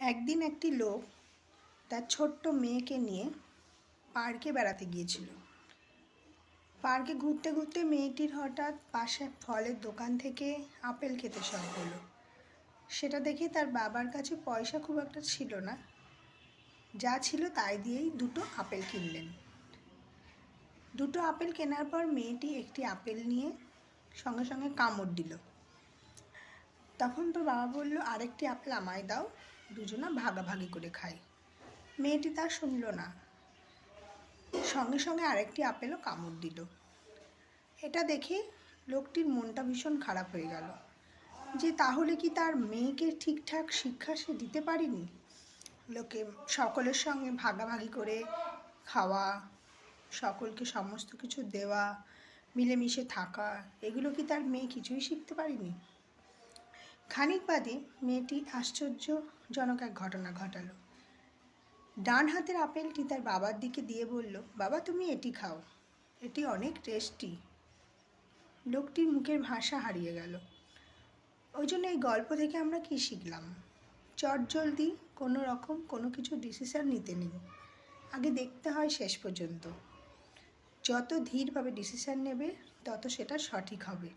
একদিন একটি লোক তার ছোট্ট মেয়েকে নিয়ে পার্কে বেড়াতে গিয়েছিল। পার্কে ঘুরতে ঘুরতে মেয়েটির হঠাৎ পাশে ফলের দোকান থেকে আপেল খেতে শখ হলো সেটা দেখে তার বাবার কাছে পয়সা খুব একটা ছিল না। যা ছিল তাই দিয়েই দুটো আপেল কিনলেন। দুটো আপেল কেনার পর মেয়েটি একটি আপেল নিয়ে সঙ্গে সঙ্গে কামড় দিল। তখন তোর বাবা বলল, আরেকটি আপেল আমায় দাও। দুজনা ভাগাভাগি করে খাই। মেয়েটি তা শুনল না। সঙ্গে সঙ্গে আরেকটি আপেলও কামড় দিল। এটা দেখে লোকটির মনটা ভীষণ খারাপ হয়ে গেল। যে তাহলে কি তার মেয়েকে ঠিকঠাক শিক্ষা সে দিতে পারেনি? লোকে সকলের সঙ্গে ভাগাভাগি করে খাওয়া, সকলকে সমস্ত কিছু দেওয়া, মিলেমিশে থাকা, এগুলো কি তার মেয়ে কিছুই শিখতে পারেনি? খানিক বাদে মেয়েটি আশ্চর্যজনক এক ঘটনা ঘটালো। ডান হাতের আপেলটি তার বাবার দিকে দিয়ে বলল, বাবা, তুমি এটি খাও। এটি অনেক টেস্টি। লোকটির মুখের ভাষা হারিয়ে গেল। ওই জন্য এই গল্প থেকে আমরা কি শিখলাম? চট জলদি কোনো রকম কোনো কিছু ডিসিশন নিতে নেই। আগে দেখতে হয় শেষ পর্যন্ত। যত ধীরভাবে ডিসিশন নেবে, তত সেটা সঠিক হবে।